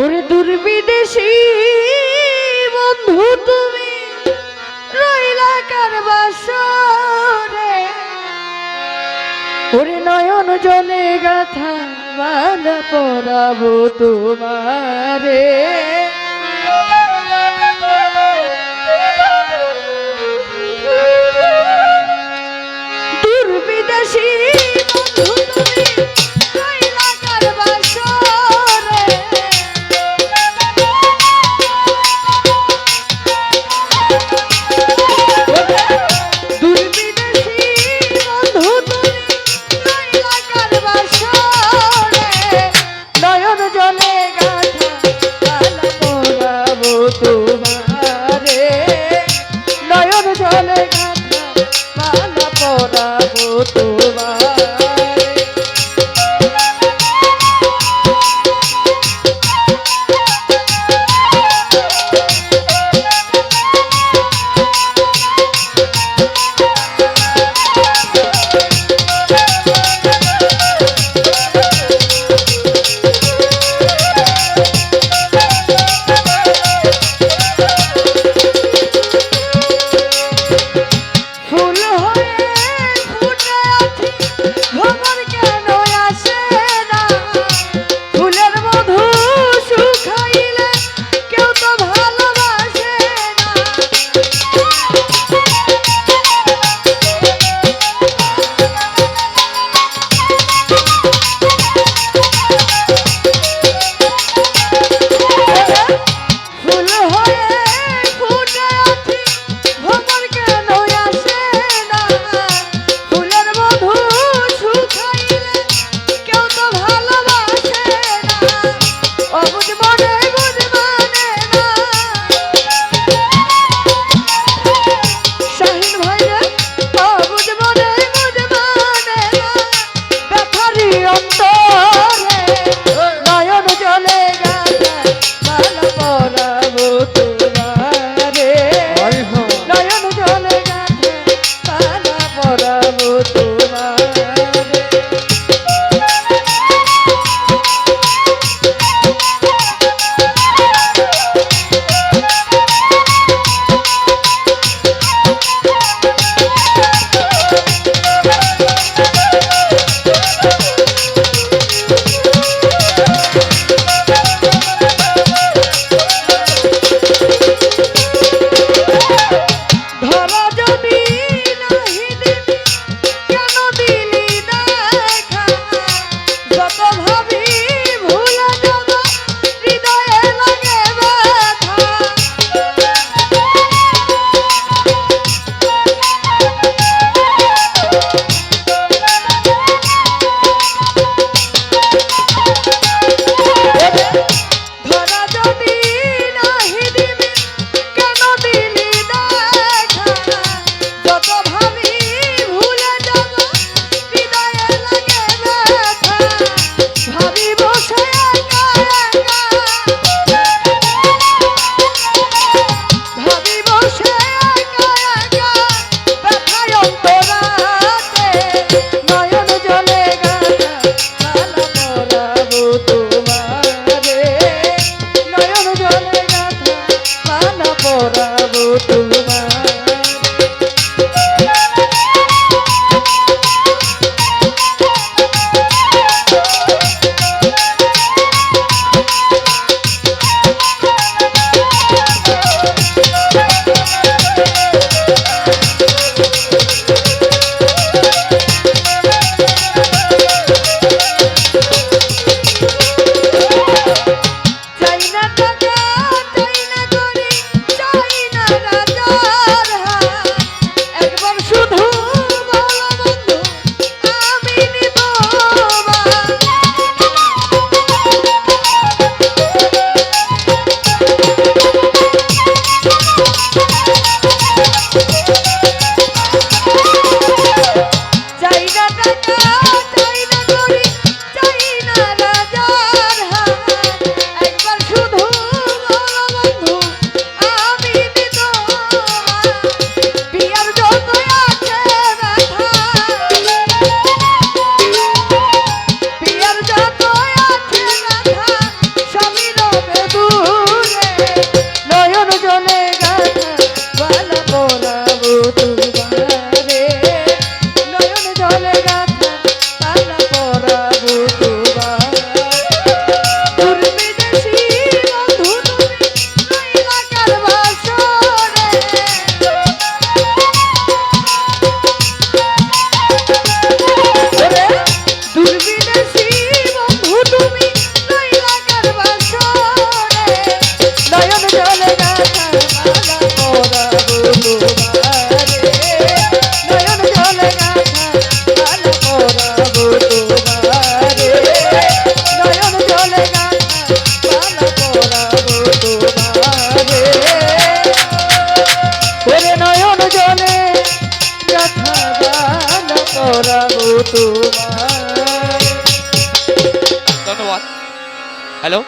ওরে দুর্বিদেশি বন্ধু তুমি রইলা কার বাসরে? ওরে নয়ন জলে গাথা মালা পড়াবো তোমারে। हेलो